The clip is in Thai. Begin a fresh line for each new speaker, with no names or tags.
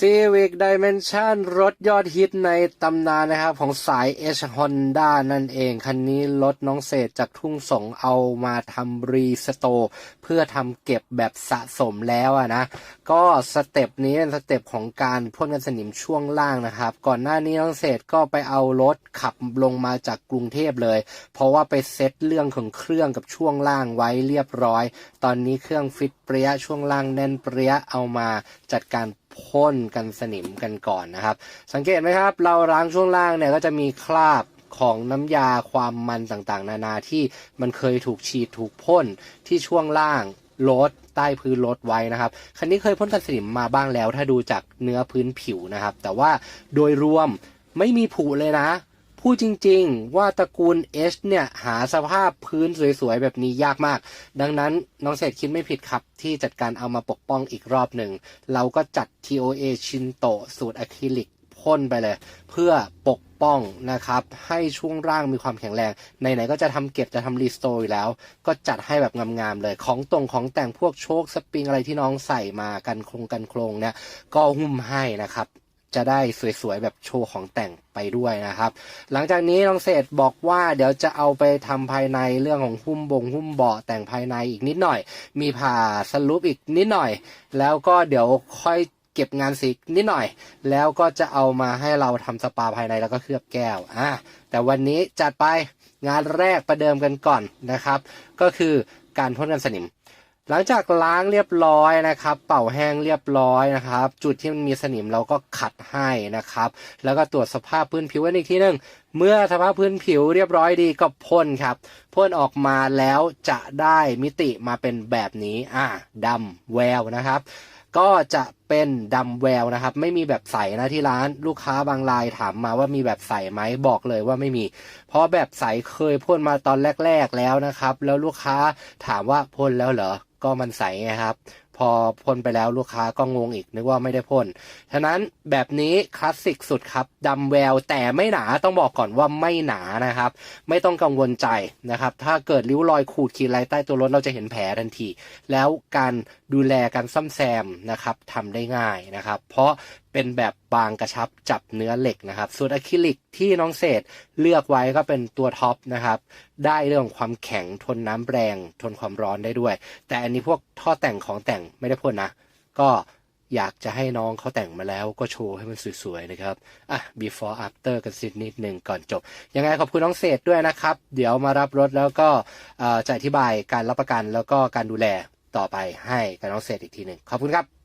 Civic Dimension รถยอดฮิตในตำนานนะครับ ของสาย H Honda นั่นเอง คันนี้รถน้องเศษจากทุ่งสงเอามาทำรีสโตเพื่อทำเก็บแบบสะสมแล้วนะ ก็สเต็ปนี้เป็นสเต็ปของการพ่นกันสนิมช่วงล่างนะครับ ก่อนหน้านี้น้องเศษก็ไปเอารถขับลงมาจากกรุงเทพเลย เพราะว่าไปเซตเรื่องของเครื่องกับช่วงล่างไว้เรียบร้อย ตอนนี้เครื่องฟิตเปรี้ยช่วงล่างแน่นเปรี้ยเอามาจัดการ พ่นกันสนิมกันก่อนนะครับ สังเกตไหมครับ เราล้างช่วงล่างเนี่ยก็จะมีคราบของน้ำยาความมันต่างๆ นานาที่มันเคยถูกฉีดถูกพ่นที่ช่วงล่างรถใต้พื้นรถไว้นะครับ คันนี้เคยพ่นกันสนิมมาบ้างแล้ว ถ้าดูจากเนื้อพื้นผิวนะครับ แต่ว่าโดยรวมไม่มีผุเลยนะ พูดจริงๆ ว่าตระกูล H เนี่ย หาสภาพพื้นสวยๆ แบบนี้ยากมาก ดังนั้นน้องเศษคิดไม่ผิดครับ ที่จัดการเอามาปกป้องอีกรอบหนึ่ง เราก็จัด TOA ชินโตสูตรอะคริลิกพ่นไปเลย เพื่อปกป้องนะครับ ให้ช่วงร่างมีความแข็งแรงไหนๆก็จะทำเก็บจะทำรีสโตร์อยู่แล้ว ก็จัดให้แบบงามๆเลย ของตรงของแต่งพวกโชคสปริงอะไรที่น้องใส่มากันโครงกันโครงเนี่ยก็หุ้มให้นะครับ จะได้สวยๆแบบโชว์ของแต่งไปด้วยนะครับ หลังจากนี้น้องเศษบอกว่าเดี๋ยวจะเอาไปทำภายในเรื่องของหุ้มบงหุ้มเบาะแต่งภายในอีกนิดหน่อย มีผ่าสรุปอีกนิดหน่อย แล้วก็เดี๋ยวค่อยเก็บงานสีนิดหน่อย แล้วก็จะเอามาให้เราทำสปาภายในแล้วก็เคลือบแก้วอะแต่วันนี้จัดไปงานแรกประเดิมกันก่อนนะครับ ก็คือการพ่นกันสนิม หลังจากล้างเรียบร้อยนะครับ เป่าแห้งเรียบร้อยนะครับ จุดที่มันมีสนิมเราก็ขัดให้นะครับ แล้วก็ตรวจสภาพพื้นผิวกันอีกทีหนึงเมื่อสภาพพื้นผิวเรียบร้อยดีก็พ่นครับพ่นออกมาแล้วจะได้มิติมาเป็นแบบนี้อ่าดำแววนะครับ ก็จะเป็นดำแววนะครับ ไม่มีแบบใสนะที่ร้านลูกค้าบางรายถามมาว่ามีแบบใสไหมบอกเลยว่าไม่มี เพราะแบบใสเคยพ่นมาตอนแรก ๆแล้วนะครับ แล้วลูกค้าถามว่าพ่นแล้วเหรอ ก็มันใสไงครับ พอพ่นไปแล้วลูกค้าก็งงอีกนึกว่าไม่ได้พ่น ฉะนั้นแบบนี้คลาสสิกสุดครับดำแววแต่ไม่หนาต้องบอกก่อนว่าไม่หนานะครับ ไม่ต้องกังวลใจนะครับ ถ้าเกิดริ้วรอยขูดขีดลายใต้ตัวรถเราจะเห็นแผลทันที แล้วการดูแลการซ่อมแซมนะครับทำได้ง่ายนะครับ เพราะ เป็นแบบบางกระชับจับเนื้อเหล็กนะครับ ส่วนอะคริลิกที่น้องเศษเลือกไว้ก็เป็นตัวท็อปนะครับ ได้เรื่องของความแข็งทนน้ำแรง ทนความร้อนได้ด้วย แต่อันนี้พวกท่อแต่งของแต่งไม่ได้พ่นนะ ก็อยากจะให้น้องเขาแต่งมาแล้วก็โชว์ให้มันสวยๆนะครับ อะ before after กันสินิดหนึ่งก่อนจบ ยังไงขอบคุณน้องเศษด้วยนะครับ เดี๋ยวมารับรถแล้วก็อ่อจะอธิบายการรับประกันแล้วก็การดูแลต่อไปให้กับน้องเศษอีกทีหนึ่งขอบคุณครับ